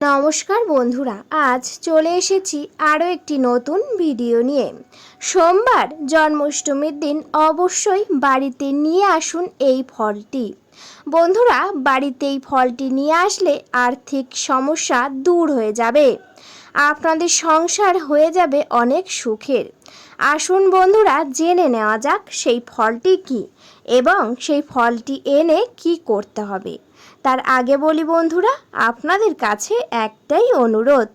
নমস্কার বন্ধুরা, আজ চলে এসেছি আরও একটি নতুন ভিডিও নিয়ে। সোমবার জন্মাষ্টমীর দিন অবশ্যই বাড়িতে নিয়ে আসুন এই ফলটি। বন্ধুরা, বাড়িতে এই ফলটি নিয়ে আসলে আর্থিক সমস্যা দূর হয়ে যাবে। আপনাদের সংসার হয়ে যাবে অনেক সুখের। আসুন বন্ধুরা, জেনে নেওয়া যাক সেই ফলটি কি এবং সেই ফলটি এনে কি করতে হবে। তার আগে বলি বন্ধুরা, আপনাদের কাছে একটাই অনুরোধ।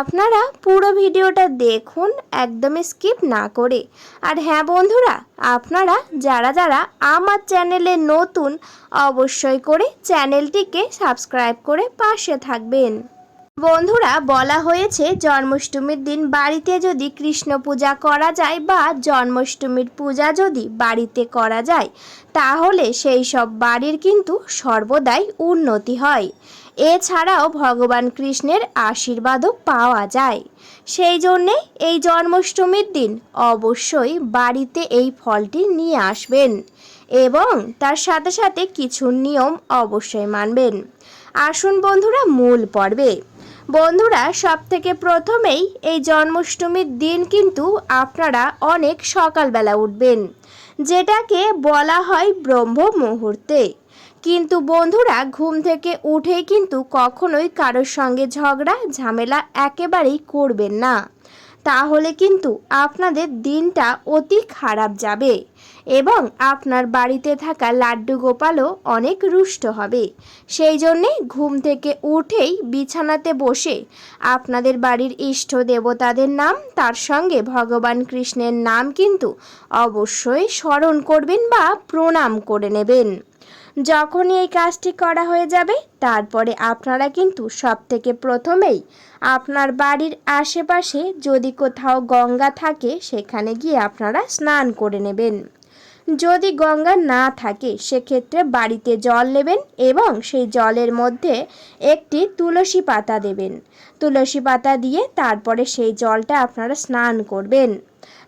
আপনারা পুরো ভিডিওটা দেখুন, একদমই স্কিপ না করে। আর হ্যাঁ বন্ধুরা, আপনারা যারা যারা আমার চ্যানেলে নতুন, অবশ্যই করে চ্যানেলটিকে সাবস্ক্রাইব করে পাশে থাকবেন। বন্ধুরা, বলা হয়েছে জন্মাষ্টমীর দিন বাড়িতে যদি কৃষ্ণ পূজা করা যায় বা জন্মাষ্টমীর পূজা যদি বাড়িতে করা যায়, তাহলে সেই সব বাড়ির কিন্তু সর্বদাই উন্নতি হয়। এছাড়াও ভগবান কৃষ্ণের আশীর্বাদও পাওয়া যায়। সেই জন্যে এই জন্মাষ্টমীর দিন অবশ্যই বাড়িতে এই ফলটি নিয়ে আসবেন এবং তার সাথে সাথে কিছু নিয়ম অবশ্যই মানবেন। আসুন বন্ধুরা, মূল পর্বে। বন্ধুরা সব থেকে প্রথমেই এই জন্মাষ্টমীর দিন কিন্তু আপনারা অনেক সকালবেলা উঠবেন, যেটাকে বলা হয় ব্রহ্ম মুহূর্তে। কিন্তু বন্ধুরা, ঘুম থেকে উঠেই কিন্তু কখনোই কারোর সঙ্গে ঝগড়া, ঝামেলা একেবারেই করবেন না। তাহলে কিন্তু আপনাদের দিনটা অতি খারাপ যাবে এবং আপনার বাড়িতে থাকা লাড্ডু গোপালও অনেক রুষ্ট হবে। সেই জন্যে ঘুম থেকে উঠেই বিছানাতে বসে আপনাদের বাড়ির ইষ্ট দেবতাদের নাম, তার সঙ্গে ভগবান কৃষ্ণের নাম কিন্তু অবশ্যই স্মরণ করবেন বা প্রণাম করে নেবেন। যখনই এই কাজটি করা হয়ে যাবে, তারপরে আপনারা কিন্তু সব থেকে প্রথমেই আপনার বাড়ির আশেপাশে যদি কোথাও গঙ্গা থাকে, সেখানে গিয়ে আপনারা স্নান করে নেবেন। যদি গঙ্গা না থাকে, সেক্ষেত্রে বাড়িতে জল নেবেন এবং সেই জলের মধ্যে একটি তুলসী পাতা দেবেন। তুলসী পাতা দিয়ে তারপরে সেই জলটা আপনারা স্নান করবেন।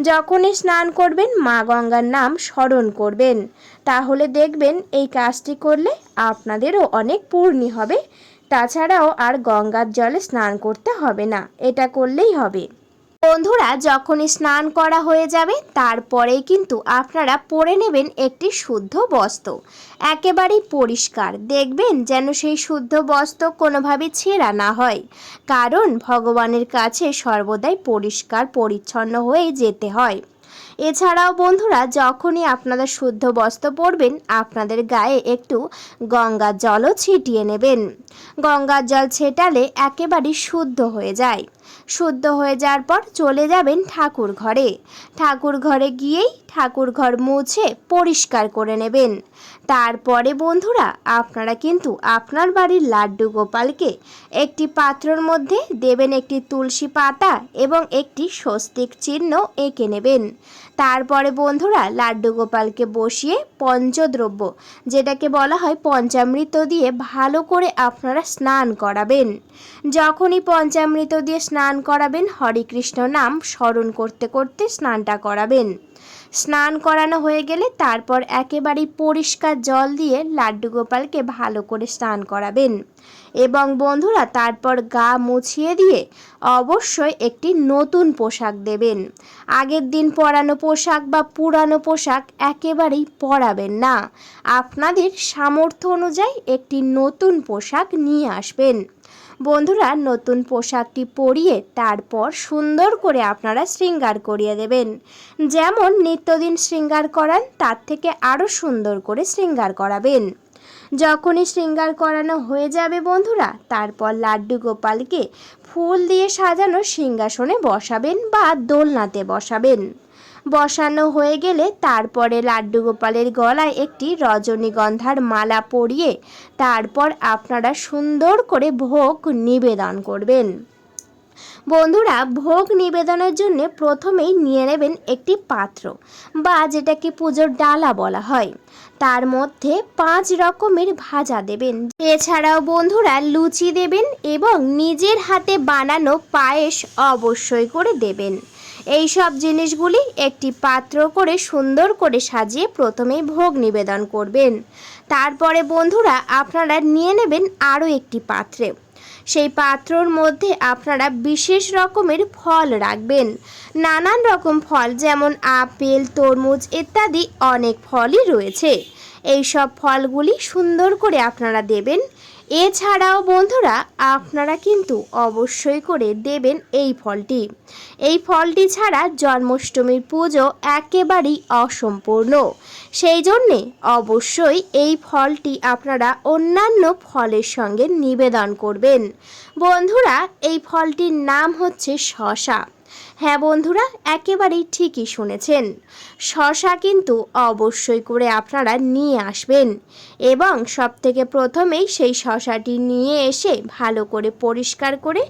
যখনই স্নান করবেন, মা গঙ্গার নাম স্মরণ করবেন। তাহলে দেখবেন এই কাজটি করলে আপনাদেরও অনেক পূর্ণি হবে। তাছাড়াও আর গঙ্গার জলে স্নান করতে হবে না, এটা করলেই হবে। বন্ধুরা, যখনই স্নান করা হয়ে যাবে, তারপরেই কিন্তু আপনারা পরে নেবেন একটি শুদ্ধ বস্ত্র। একেবারেই পরিষ্কার, দেখবেন যেন সেই শুদ্ধ বস্ত্র কোনোভাবে ছেঁড়া না হয়। কারণ ভগবানের কাছে সর্বদাই পরিষ্কার, পরিচ্ছন্ন হয়ে যেতে হয়। এছাড়াও বন্ধুরা, যখনই আপনারা শুদ্ধ বস্ত্র পরবেন, আপনাদের গায়ে একটু গঙ্গার জলও ছিটিয়ে নেবেন। গঙ্গার জল ছেটালে একেবারেই শুদ্ধ হয়ে যায়। শুদ্ধ হয়ে যাওয়ার পর চলে যাবেন ঠাকুর ঘরে। ঠাকুর ঘরে গিয়েই ঠাকুর ঘর মুছে পরিষ্কার করে নেবেন। তারপরে বন্ধুরা, আপনারা কিন্তু আপনার বাড়ির লাড্ডু গোপালকে একটি পাত্রর মধ্যে দেবেন একটি তুলসী পাতা এবং একটি স্বস্তিক চিহ্ন এঁকে নেবেন। তারপরে বন্ধুরা, লাড্ডু গোপালকে বসিয়ে পঞ্চদ্রব্য, যেটাকে বলা হয় পঞ্চামৃত দিয়ে ভালো করে আপনারা স্নান করাবেন। যখনই পঞ্চামৃত দিয়ে স্নান করাবেন, হরে কৃষ্ণ নাম স্মরণ করতে করতে স্নানটা করাবেন। স্নান করানো হয়ে গেলে তারপর একেবারেই পরিষ্কার জল দিয়ে লাড্ডু গোপালকে ভালো করে স্নান করাবেন। এবং বন্ধুরা, তারপর গা মুছিয়ে দিয়ে অবশ্যই একটি নতুন পোশাক দেবেন। আগের দিন পরানো পোশাক বা পুরানো পোশাক একেবারেই পরাবেন না। আপনাদের সামর্থ্য অনুযায়ী একটি নতুন পোশাক নিয়ে আসবেন। বন্ধুরা নতুন পোশাকটি পরিয়ে তারপর সুন্দর করে আপনারা শৃঙ্গার করিয়ে দেবেন। যেমন নিত্যদিন শৃঙ্গার করান, তার থেকে আরও সুন্দর করে শৃঙ্গার করাবেন। যখনই শৃঙ্গার করানো হয়ে যাবে বন্ধুরা, তারপর লাড্ডু গোপালকে ফুল দিয়ে সাজানো সিংহাসনে বসাবেন বা দোলনাতে বসাবেন। বসানো হয়ে গেলে তারপরে লাড্ডু গোপালের গলায় একটি রজনীগন্ধার মালা পরিয়ে তারপর আপনারা সুন্দর করে ভোগ নিবেদন করবেন। বন্ধুরা ভোগ নিবেদনের জন্য প্রথমেই নিয়ে নেবেন একটি পাত্র বা যেটাকে পুজোর ডালা বলা হয়। তার মধ্যে পাঁচ রকমের ভাজা দেবেন। এছাড়াও বন্ধুরা লুচি দেবেন এবং নিজের হাতে বানানো পায়েস অবশ্যই করে দেবেন। এই সব জিনিসগুলি একটি পাত্র করে সুন্দর করে সাজিয়ে প্রথমেই ভোগ নিবেদন করবেন। তারপরে বন্ধুরা আপনারা নিয়ে নেবেন আরও একটি পাত্রে। সেই পাত্রর মধ্যে আপনারা বিশেষ রকমের ফল রাখবেন। নানান রকম ফল যেমন আপেল, তরমুজ ইত্যাদি অনেক ফলই রয়েছে। এই সব ফলগুলি সুন্দর করে আপনারা দেবেন। এছাড়াও বন্ধুরা, আপনারা কিন্তু অবশ্যই করে দেবেন এই ফলটি। এই ফলটি ছাড়া জন্মাষ্টমীর পুজো একেবারেই অসম্পূর্ণ। সেই জন্যে অবশ্যই এই ফলটি আপনারা অন্যান্য ফলের সঙ্গে নিবেদন করবেন। বন্ধুরা, এই ফলটির নাম হচ্ছে শশা। হ্যাঁ বন্ধুরা, একেবারেই ঠিকই শুনেছেন। শশা কিন্তু অবশ্যই করে আপনারা নিয়ে আসবেন এবং সব থেকে প্রথমেই সেই শশাটি নিয়ে এসে ভালো করে পরিষ্কার করে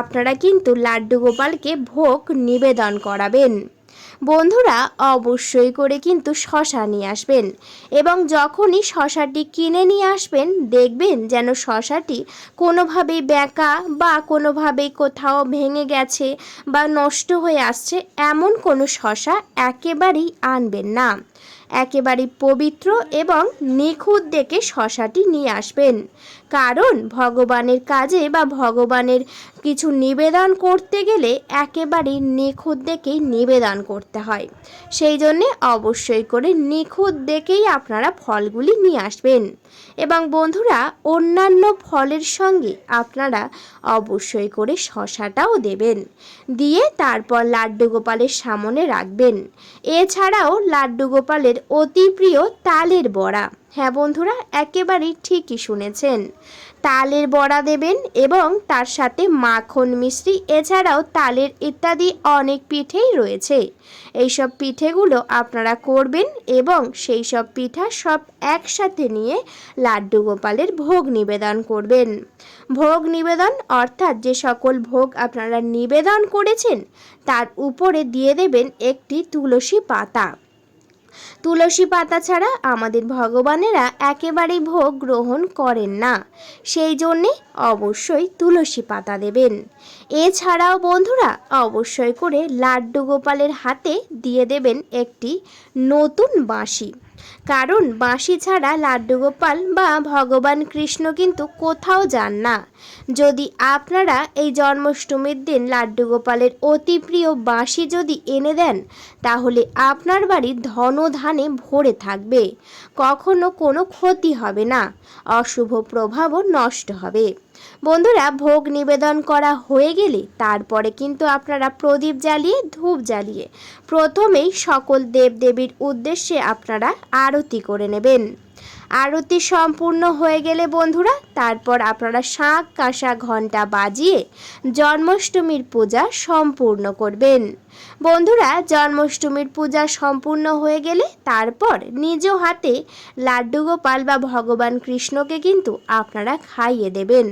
আপনারা কিন্তু লাড্ডু গোপালকে ভোগ নিবেদন করাবেন। বন্ধুরা অবশ্যই করে কিন্তু শশা নিয়ে আসবেন এবং যখনই শশাটি কিনে নিয়ে আসবেন, দেখবেন যেন শশাটি কোনোভাবে ব্যাঁকা বা কোনোভাবে কোথাও ভেঙে গেছে বা নষ্ট হয়ে আসছে এমন কোনো শশা একেবারেই আনবেন না। একেবারে পবিত্র এবং নিখুঁত দেখে শশাটি নিয়ে আসবেন। কারণ ভগবানের কাজে বা ভগবানের কিছু নিবেদন করতে গেলে একেবারে নিখুঁত দেখেই নিবেদন করতে হয়। সেই জন্যে অবশ্যই করে নিখুঁত দেখেই আপনারা ফলগুলি নিয়ে আসবেন। এবং বন্ধুরা, অন্যান্য ফলের সঙ্গে আপনারা অবশ্যই করে শশাটাও দেবেন। দিয়ে তারপর লাড্ডু গোপালের সামনে রাখবেন। এছাড়াও লাড্ডু গোপালের অতি প্রিয় তালের বড়া। হ্যাঁ বন্ধুরা একেবারেই ঠিকই শুনেছেন। তালের বড়া দেবেন এবং তার সাথে মাখন মিশ্রি এছাড়াও তালের ইত্যাদি অনেক পিঠেই রয়েছে। এইসব পিঠেগুলো আপনারা করবেন এবং সেই সব পিঠা সব একসাথে নিয়ে লাড্ডু গোপালের ভোগ নিবেদন করবেন। ভোগ নিবেদন অর্থাৎ যে সকল ভোগ আপনারা নিবেদন করেছেন, তার উপরে দিয়ে দেবেন একটি তুলসী পাতা। তুলসী পাতা ছাড়া আমাদের ভগবানেরা একেবারেই ভোগ গ্রহণ করেন না। সেই জন্যে অবশ্যই তুলসী পাতা দেবেন। এছাড়াও বন্ধুরা, অবশ্যই করে লাড্ডু গোপালের হাতে দিয়ে দেবেন একটি নতুন বাঁশি। কারণ বাঁশি ছাড়া লাড্ডু গোপাল বা ভগবান কৃষ্ণ কিন্তু কোথাও যান না। যদি আপনারা এই জন্মাষ্টমীর দিন লাড্ডু গোপালের অতি প্রিয় বাঁশি যদি এনে দেন, তাহলে আপনার বাড়ি ধনধানে ভরে থাকবে। কখনো কোনো ক্ষতি হবে না। অশুভ প্রভাবও নষ্ট হবে। বন্ধুরা, ভোগ নিবেদন করা হয়ে গেলে তারপরে কিন্তু আপনারা প্রদীপ জ্বালিয়ে, ধূপ জ্বালিয়ে প্রথমেই সকল দেবদেবীর উদ্দেশ্যে আপনারা আরতি করে নেবেন। আরতি সম্পূর্ণ হয়ে গেলে বন্ধুরা, তারপর আপনারা শাঁখ কাঁসা ঘণ্টা বাজিয়ে জন্মাষ্টমীর পূজা সম্পূর্ণ করবেন। বন্ধুরা, জন্মাষ্টমীর পূজা সম্পূর্ণ হয়ে গেলে তারপর নিজ হাতে লাড্ডু গোপাল বা ভগবান কৃষ্ণকে কিন্তু আপনারা খাইয়ে দেবেন।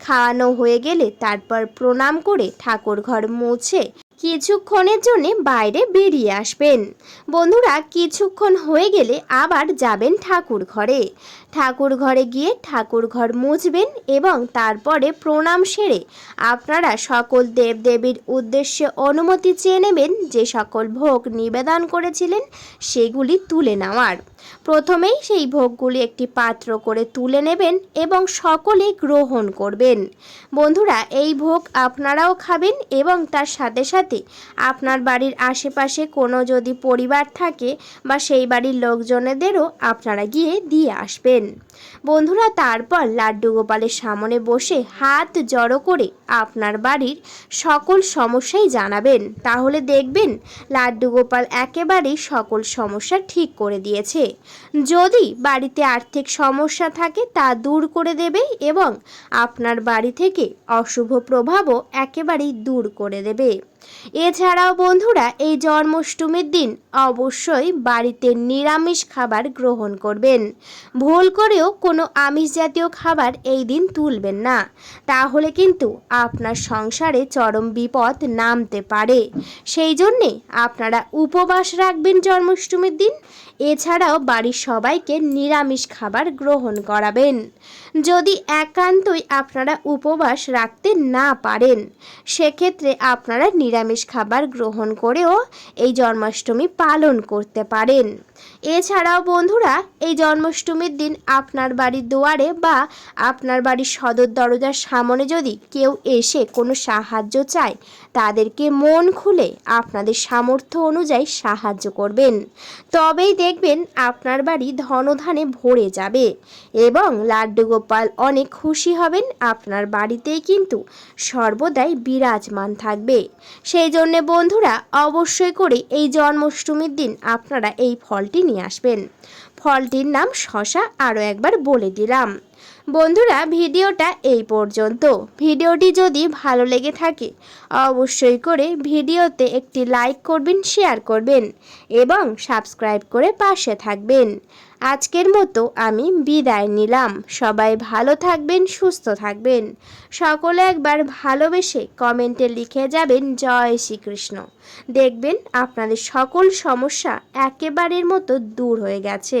খাওয়ানো হয়ে গেলে তারপর প্রণাম করে ঠাকুর ঘর মুছে কিছুক্ষণের জন্য বাইরে বেরিয়ে আসবেন। বন্ধুরা কিছুক্ষণ হয়ে গেলে আবার যাবেন ঠাকুর ঘরে ঠাকুর ঘরে গিয়ে ঠাকুর ঘর মুছবেন এবং তারপরে প্রণাম সেরে আপনারা সকল দেবদেবীর উদ্দেশ্যে অনুমতি চেয়ে নেবেন যে সকল ভোগ নিবেদন করেছিলেন সেগুলি তুলে নেওয়ার। প্রথমেই সেই ভোগগুলি একটি পাত্র করে তুলে নেবেন এবং সকলে গ্রহণ করবেন। বন্ধুরা, এই ভোগ আপনারাও খাবেন এবং তার সাথে সাথে আপনার বাড়ির আশেপাশে কোনো যদি পরিবার থাকে বা সেই বাড়ির লোকজনেদেরও আপনারা গিয়ে দিয়ে আসবেন। বন্ধুরা, তারপর লাড্ডু গোপালের সামনে বসে হাত জড়ো করে আপনার বাড়ির সকল সমস্যাই জানাবেন। তাহলে দেখবেন লাড্ডু গোপাল একেবারেই সকল সমস্যা ঠিক করে দিয়েছে। যদি বাড়িতে আর্থিক সমস্যা থাকে, তা দূর করে দেবে এবং আপনার বাড়ি থেকে অশুভ প্রভাবও একেবারেই দূর করে দেবে। এছাড়াও বন্ধুরা, এই জন্মাষ্টমীর দিন অবশ্যই বাড়িতে নিরামিষ খাবার গ্রহণ করবেন। ভুল করেও কোনো আমিষ জাতীয় খাবার এই দিন তুলবেন না। তাহলে কিন্তু আপনার সংসারে চরম বিপদ নামতে পারে। সেই জন্যে আপনারা উপবাস রাখবেন জন্মাষ্টমীর দিন। এছাড়াও বাড়ির সবাইকে নিরামিষ খাবার গ্রহণ করাবেন। যদি একান্তই আপনারা উপবাস রাখতে না পারেন, সেক্ষেত্রে আপনারা নিরামিষ খাবার গ্রহণ করেও এই জন্মাষ্টমী পালন করতে পারেন। এছাড়াও বন্ধুরা, এই জন্মাষ্টমীর দিন আপনার বাড়ির দুয়ারে বা আপনার বাড়ির সদর দরজার সামনে যদি কেউ এসে কোনো সাহায্য চায়, তাদেরকে মন খুলে আপনাদের সামর্থ্য অনুযায়ী সাহায্য করবেন। তবেই দেখবেন আপনার বাড়ি ধনধানে ভরে যাবে এবং লাড্ডু গোপাল অনেক খুশি হবেন, আপনার বাড়িতেই কিন্তু সর্বদাই বিরাজমান থাকবে। সেই জন্যে বন্ধুরা, অবশ্যই করে এই জন্মাষ্টমীর দিন আপনারা এই ফলটি নিয়ে আসবেন। ফলটির নাম শশা আরও একবার বলে দিলাম। বন্ধুরা, ভিডিওটা এই পর্যন্ত। ভিডিওটি যদি ভালো লেগে থাকে, অবশ্যই করে ভিডিওতে একটি লাইক করবেন, শেয়ার করবেন এবং সাবস্ক্রাইব করে পাশে থাকবেন। আজকের মতো আমি বিদায় নিলাম। সবাই ভালো থাকবেন, সুস্থ থাকবেন। সকলে একবার ভালোবেসে কমেন্টে লিখে যাবেন, জয় শ্রীকৃষ্ণ। দেখবেন আপনাদের সকল সমস্যা একেবারের মতো দূর হয়ে গেছে।